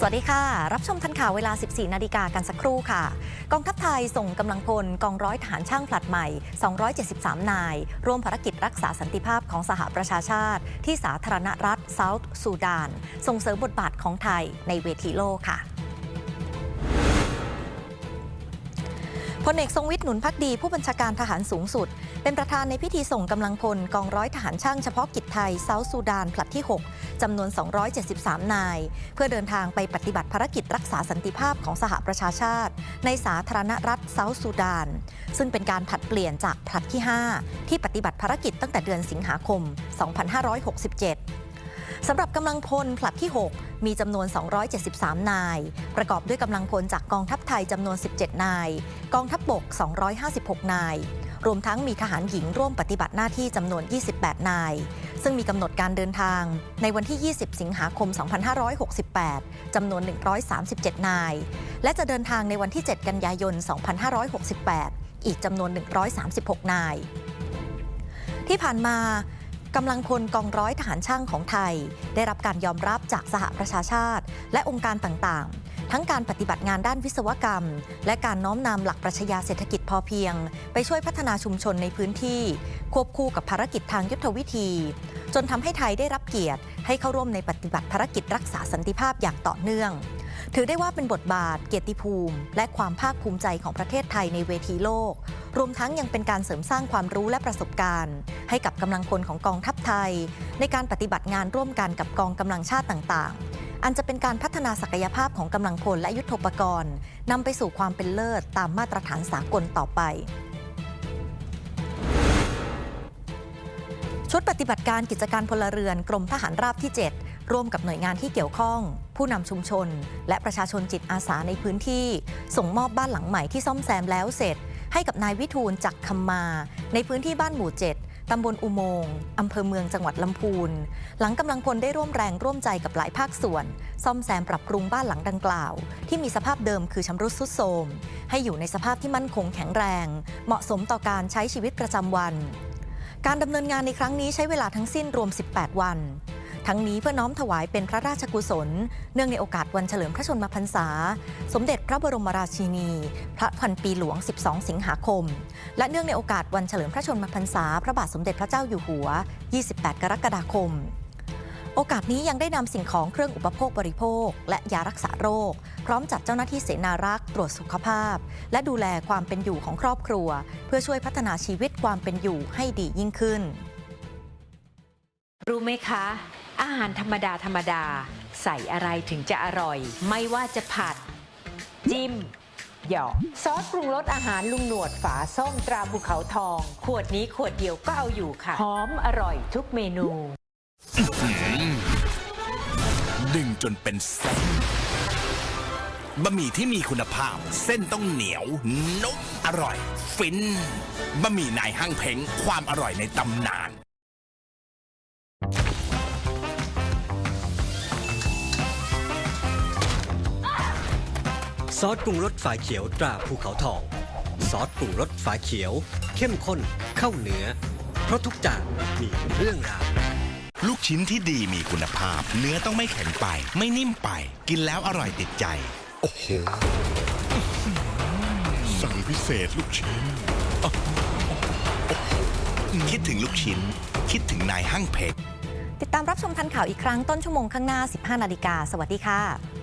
สวัสดีค่ะ รับชมทันข่าวเวลา 14 นาฬิกากันสักครู่ค่ะ กองทัพไทยส่งกำลังพลกองร้อยฐานช่างผลัดใหม่ 273 นาย ร่วมภารกิจรักษาสันติภาพของสหประชาชาติ ที่สาธารณรัฐเซาท์ซูดาน ส่งเสริมบทบาทของไทยในเวทีโลกค่ะ พลเอกทรงวิทย์หนุนพักดีผู้บัญชาการทหารสูงสุด เป็นประธานในพิธีส่งกำลังพลกองร้อยทหารช่างเฉพาะกิจไทยเซาท์ซูดานผลัดที่ 6จำนวน 273 นาย เพื่อเดินทางไปปฏิบัติภารกิจรักษาสันติภาพของสหประชาชาติ ในสาธารณรัฐเซาท์ซูดาน ซึ่งเป็นการผลัดเปลี่ยนจากผลัดที่ 5 ที่ปฏิบัติภารกิจตั้งแต่เดือนสิงหาคม 2567 สำหรับกำลังพลผลัดที่ 6 มีจำนวน 273 นาย ประกอบด้วยกำลังพลจากกองทัพไทยจำนวน 17 นาย กองทัพบบก 256 นาย รวมทั้งมีทหารหญิงร่วมปฏิบัติหน้าที่จำนวน 28 นาย ซึ่งมีกำหนดการเดินทางในวันที่ 20 สิงหาคม 2568 จำนวน 137 นาย และจะเดินทางในวันที่ 7 กันยายน 2568 อีกจำนวน 136 นาย ที่ผ่านมา กำลังพลกองร้อยทหารช่างของไทย ได้รับการยอมรับจากสหประชาชาติ และองค์การต่างๆ ทั้งการปฏิบัติงานด้านวิศวกรรม และการน้อมนำหลักปรัชญาเศรษฐกิจพอเพียง ไปช่วยพัฒนาชุมชนในพื้นที่ ควบคู่กับภารกิจทางยุทธวิธี จนทำให้ไทยได้รับเกียรติ ให้เข้าร่วมในปฏิบัติภารกิจรักษาสันติภาพอย่างต่อเนื่อง ถือได้ว่าเป็นบทบาท เกียรติภูมิ และความภาคภูมิใจของประเทศไทยในเวทีโลก รวมทั้งยังเป็นการเสริมสร้างความรู้และประสบการณ์ ให้กับกำลังพลของกองทัพไทย ในการปฏิบัติงานร่วมกันกับกองกำลังชาติต่างๆ อันจะเป็นการพัฒนาศักยภาพของกำลังพลและยุทธปกรณ์นำไปสู่ความเป็นเลิศตามมาตรฐานสากลต่อไปชุดปฏิบัติการกิจการพลเรือนกรมทหารราบที่ 7 ร่วมกับหน่วยงานที่เกี่ยวข้อง ผู้นำชุมชน และประชาชนจิตอาสาในพื้นที่ ส่งมอบบ้านหลังใหม่ที่ซ่อมแซมแล้วเสร็จ ให้กับนายวิทูลจักคำมา ในพื้นที่บ้านหมู่7ตำบลอุโมงค์อำเภอเมืองจังหวัดลำพูน หลังกำลังพลได้ร่วมแรงร่วมใจกับหลายภาคส่วน ซ่อมแซมปรับปรุงบ้านหลังดังกล่าว ที่มีสภาพเดิมคือชำรุดทรุดโทรมให้อยู่ในสภาพที่มั่นคงแข็งแรง เหมาะสมต่อการใช้ชีวิตประจำวัน การดำเนินงานในครั้งนี้ใช้เวลาทั้งสิ้นรวม 18 วัน ทั้งนี้เพื่อน้อมถวายเป็นพระราชกุศล เนื่องในโอกาสวันเฉลิมพระชนมพรรษา สมเด็จพระบรมราชินี พระพันปีหลวง 12 สิงหาคม และเนื่องในโอกาสวันเฉลิมพระชนมพรรษา พระบาทสมเด็จพระเจ้าอยู่หัว 28 กรกฎาคมโอกาสนี้ยังได้นำสิ่งของเครื่องอุปโภคบริโภค และยารักษาโรค พร้อมจัดเจ้าหน้าที่เสนารักษ์ตรวจสุขภาพ และดูแลความเป็นอยู่ของครอบครัว เพื่อช่วยพัฒนาชีวิตความเป็นอยู่ให้ดียิ่งขึ้น รู้ไหมคะ อาหารธรรมดาธรรมดา ใส่อะไรถึงจะอร่อย ไม่ว่าจะผัด จิ้ม หยอกซอสปรุงรสอาหารลุงหนวดฝาส้มตราภูเขาทอง ขวดนี้ขวดเดียวก็เอาอยู่ค่ะ หอมอร่อยทุกเมนู ดึงจนเป็นเส้นบะหมี่ที่มีคุณภาพ เส้นต้องเหนียว นุ่มอร่อย ฟินบะหมี่นายห้างเพ้งความอร่อยในตำนาน ซอสปรุงรสฝาเขียวตราภูเขาทอง ซอสปรุงรสฝาเขียว เข้มข้นเข้าเนื้อ เพราะทุกจานมีเรื่องราวลูกชิ้นที่ดีมีคุณภาพ เนื้อต้องไม่แข็งไป ไม่นิ่มไป กินแล้วอร่อยติดใจ โอ้โห สั่งพิเศษลูกชิ้น คิดถึงลูกชิ้น คิดถึงนายห้างเพ็กติดตามรับชมทันข่าวอีกครั้งต้นชั่วโมงข้างหน้า 15 นาฬิกา สวัสดีค่ะ